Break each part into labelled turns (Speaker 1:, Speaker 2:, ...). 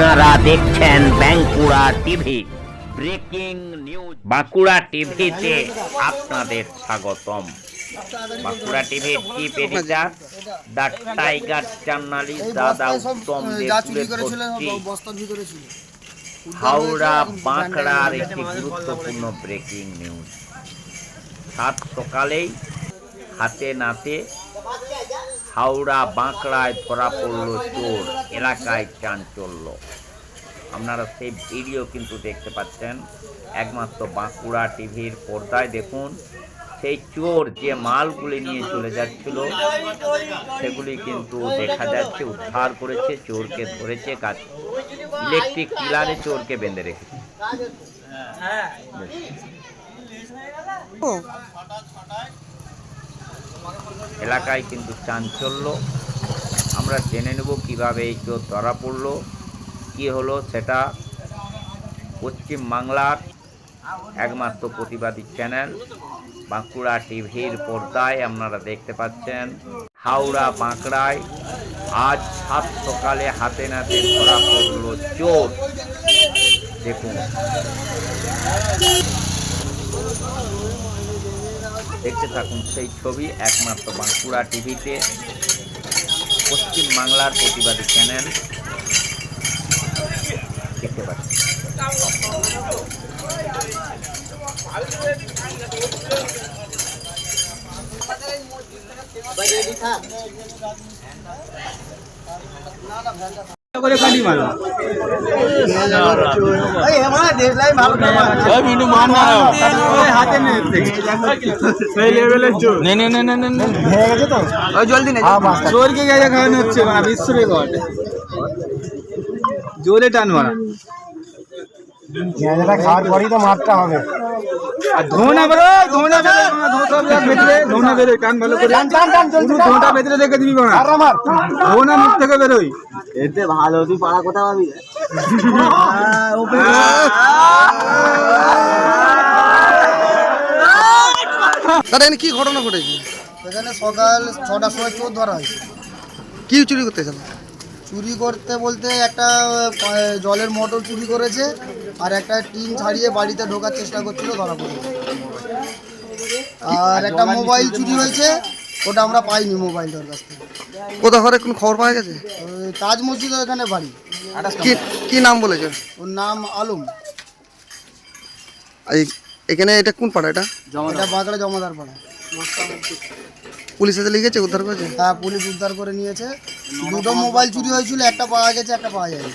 Speaker 1: আপনারা দেখছেন Bankura TV. Breaking news. Bankura টিভিতে আপনাদের স্বাগতম। বাঁকুড়া টিভির chief editor, the tiger journalist দাদা উত্তম
Speaker 2: যা
Speaker 1: হাওড়া বাঁকড়ার একটি গুরুত্বপূর্ণ ব্রেকিং নিউজ। সাত সকালেই হাতে নাতে হাওড়া বাঁকড়ায় ধরা পড়ল চোর এলাকায় চাঞ্চল্য। আপনারা সেই ভিডিও কিন্তু দেখতে পাচ্ছেন। একমাত্র বাঁকুড়া টিভির পর্দায় দেখুন সেই চোর যে মালগুলি নিয়ে চলে যাচ্ছিল সেগুলি কিন্তু দেখা যাচ্ছে উদ্ধার করেছে চোরকে ধরেছে কাজ ইলেকট্রিক পিলারে চোরকে বেঁধে রেখেছে। এলাকায় কিন্তু চাঞ্চল্য। আমরা জেনে নেব কীভাবে এই চোর ধরা পড়ল, কী হলো সেটা পশ্চিম বাংলার একমাত্র প্রতিবাদী চ্যানেল, বাঁকুড়া টিভির পর্দায় আপনারা দেখতে পাচ্ছেন। হাওড়া বাঁকড়ায় আজ সাত সকালে হাতে নাতে ধরা পড়ল চোর। দেখুন। দেখতে থাকুন সেই ছবি একমাত্র বাঁকুড়া টিভিতে পশ্চিম বাংলার প্রতিবাদী চ্যানেল। দেখতে পাচ্ছি।
Speaker 3: নে নে নে নে নে নে ওই জলদি নে চোরকে গেছে খাওয়ানো হচ্ছে মানে বিশ্ব রেকর্ড। জোরে টান মারা।
Speaker 4: পেঁয়াজটা খাওয়ার পরই তো মারতে হবে।
Speaker 3: আর ধোনা বেরো ধোনা বেরো ধোনা ভেতরে ধোনা বেরো কান ভালো করে পুরো ধোঁটা ভেতরে রেখে দিবি বাবা।
Speaker 4: আর আমার।
Speaker 3: ধোনা মুখ থেকে বেরোই
Speaker 4: এতে ভালো তুই পাড়া কোথা পাবি?
Speaker 2: দাদা এখানে কি ঘটনা ঘটেছে? এখানে সকাল ছটার সময় চোর ধরা হয়েছে।
Speaker 5: কি চুরি করতে
Speaker 2: চুরি করতে বলতে একটা জলের মোটর চুরি করেছে। আর একটা টিন ছাড়িয়ে বাড়িতে ঢোকার চেষ্টা করছিল ধরা পড়েছে আর একটা মোবাইল চুরি হয়েছে ওটা আমরা পাইনি মোবাইলটার কাছ থেকে।
Speaker 5: কোথা ঘরে কোন খবর পাওয়া গেছে?
Speaker 2: ওই তাজ মসজিদের এখানে বাড়ি।
Speaker 5: কি কি নাম বলেছে?
Speaker 2: ওর নাম আলম।
Speaker 5: এই এখানে এটা কোন পাড়া এটা?
Speaker 2: এটা বাঁকড়া জমাদার পাড়া।
Speaker 5: পুলিশ এসে লিখেছে উদ্ধার করেছে?
Speaker 2: হ্যাঁ পুলিশ উদ্ধার করে নিয়েছে। দুটো মোবাইল চুরি হয়েছিল একটা পাওয়া গেছে একটা পাওয়া যায়নি।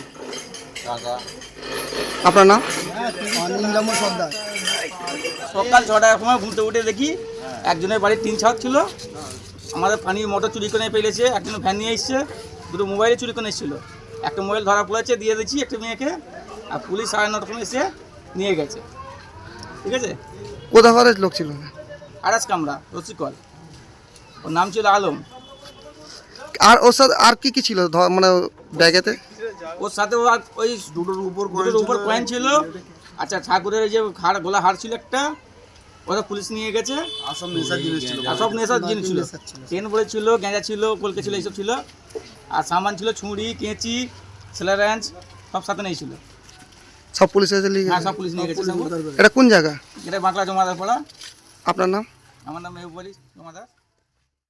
Speaker 5: আপনার নাম?
Speaker 6: সকাল ছটার সময় ঘুমতে উঠে দেখি একজনের বাড়ির তিন ছাদ ছিল। আমাদের পানির মোটর চুরি করে পেলেছে একজন ভ্যান নিয়ে এসছে দুটো মোবাইলে চুরি করে এসেছিল। একটা মোবাইল ধরা পড়েছে দিয়ে দিচ্ছি একটা মেয়েকে আর পুলিশ সাড়ে নটার সময় এসে নিয়ে গেছে। ঠিক আছে?
Speaker 5: কোথা ঘরের লোক ছিল?
Speaker 6: আড়াস কামরা রসিকল। ওর নাম ছিল আলম।
Speaker 5: আর ওর সাথে আর কি কি ছিল মানে ব্যাগেতে?
Speaker 6: ওর সাথে ও ওই দুটোর উপর দুটোর উপর কয়েন ছিল। আচ্ছা ঠাকুরের যে হাড় গোলা হাড় ছিল একটা ওটা পুলিশ নিয়ে গেছে। আর সব নেশার জিনিস ছিল। আর সব নেশার জিনিস ছিল। চেন বলে ছিল গেঁজা ছিল কলকে ছিল এইসব ছিল। আর সামান ছিল ছুরি কেঁচি সেলারেঞ্চ সব সাথে ছিল।
Speaker 5: সব পুলিশ এসে
Speaker 6: হ্যাঁ সব পুলিশ নিয়ে গেছে
Speaker 5: এটা কোন জায়গা?
Speaker 6: এটা বাংলা জমাদার পড়া
Speaker 5: আপনার নাম?
Speaker 6: আমার নাম মেহবুব আলী জমাদার।